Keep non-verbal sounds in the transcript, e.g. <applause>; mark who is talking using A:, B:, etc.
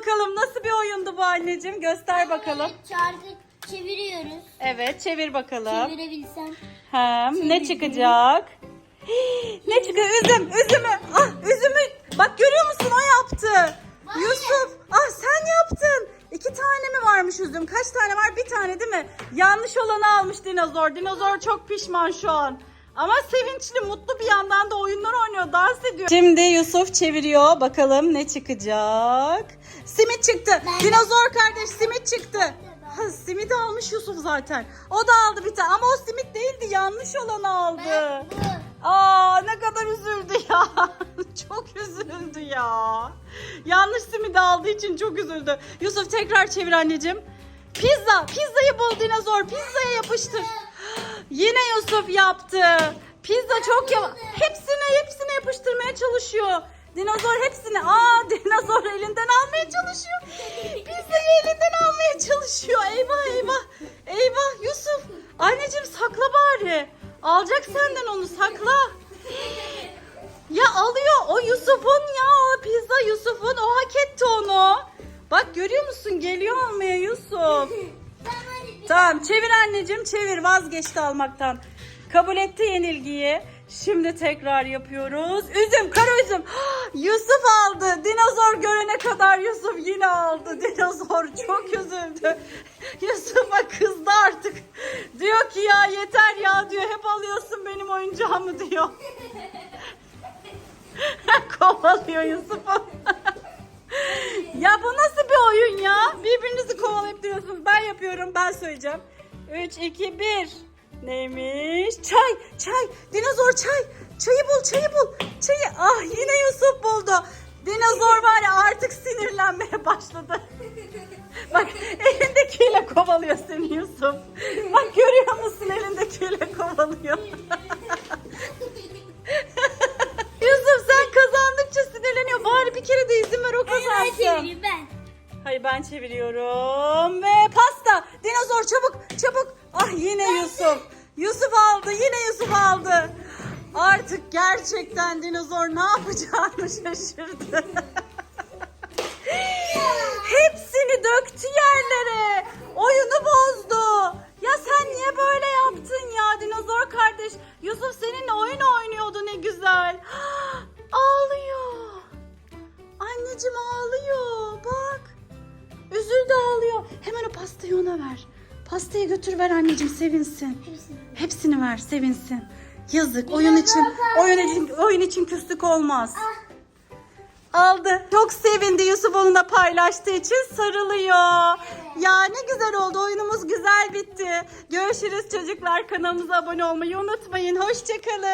A: bakalım nasıl bir oyundu bu anneciğim? Göster bakalım.
B: Çarkı çeviriyoruz.
A: Evet çevir bakalım.
B: Çevirebilsem.
A: Hem ne çıkacak? Hii, <gasps> ne çıkıyor? Üzüm, üzümü. Ah üzümü. Bak görüyor musun o yaptı.
B: Bana
A: Yusuf, ah sen yaptın. İki tane mi varmış üzüm? Kaç tane var? Bir tane değil mi? Yanlış olanı almış dinozor. Dinozor çok pişman şu an. Ama sevinçli, mutlu bir yandan da oyunlar oynuyor, dans ediyor. Şimdi Yusuf çeviriyor. Bakalım ne çıkacak? Simit çıktı.
B: Ben-
A: Dinozor kardeş simit çıktı. Ha, simit almış Yusuf zaten. O da aldı bir tane ama o simit değildi. Yanlış olanı aldı.
B: Ben bu.
A: Aa ne kadar üzüldü ya. <laughs> çok üzüldü ya. Yanlış simidi aldığı için çok üzüldü. Yusuf tekrar çevir anneciğim. Pizza. Pizzayı bul dinozor. Pizzaya yapıştır. Yine Yusuf yaptı. Pizza çok yavaş. Hepsine hepsine yapıştırmaya çalışıyor. Dinozor hepsini. Aa <laughs> dinozor elinden almaya çalışıyor. Pizzayı elinden almaya çalışıyor. Eyvah eyvah. Eyvah Yusuf. Anneciğim sakla bari. Alacak senden onu sakla. Ya alıyor o Yusuf'un ya o pizza Yusuf'un o hak etti onu. Bak görüyor musun geliyor almaya Yusuf.
B: Tamam
A: çevir anneciğim çevir vazgeçti almaktan. Kabul etti yenilgiyi. Şimdi tekrar yapıyoruz. Üzüm kara üzüm. Yusuf aldı. Dinozor görene kadar Yusuf yine aldı. Dinozor çok üzüldü. <laughs> Yusuf'a kızdı artık. Diyor ki ya yeter ya diyor. Hep alıyorsun benim oyuncağımı diyor. <laughs> Kovalıyor Yusuf'u. <laughs> ya bu nasıl bir oyun ya? Yapıyorum, ben söyleyeceğim. 3, 2, 1. Neymiş? Çay, çay. Dinozor çay. Çayı bul, çayı bul. Çayı. Ah yine Yusuf buldu. Dinozor var ya artık sinirlenmeye başladı. <laughs> Bak elindekiyle kovalıyor seni Yusuf. Bak görüyor musun elindekiyle kovalıyor. <laughs> Yusuf sen kazandıkça sinirleniyor. Bari bir kere de izin ver o
B: ben
A: kazansın.
B: çevireyim ben.
A: Hayır ben çeviriyorum ve Dinozor çabuk çabuk. Ah yine Yusuf. Yusuf aldı yine Yusuf aldı. Artık gerçekten dinozor ne yapacağını <laughs> şaşırdı. <laughs> Hepsini döktü yerlere. Oyunu bozdu. Pastayı ona ver. Pastayı götür ver anneciğim sevinsin.
B: Hepsini.
A: Hepsini ver sevinsin. Yazık oyun için oyun için oyun için küslük olmaz. Aldı. Çok sevindi Yusuf onunla paylaştığı için sarılıyor. Ya ne güzel oldu. Oyunumuz güzel bitti. Görüşürüz çocuklar. Kanalımıza abone olmayı unutmayın. Hoşçakalın.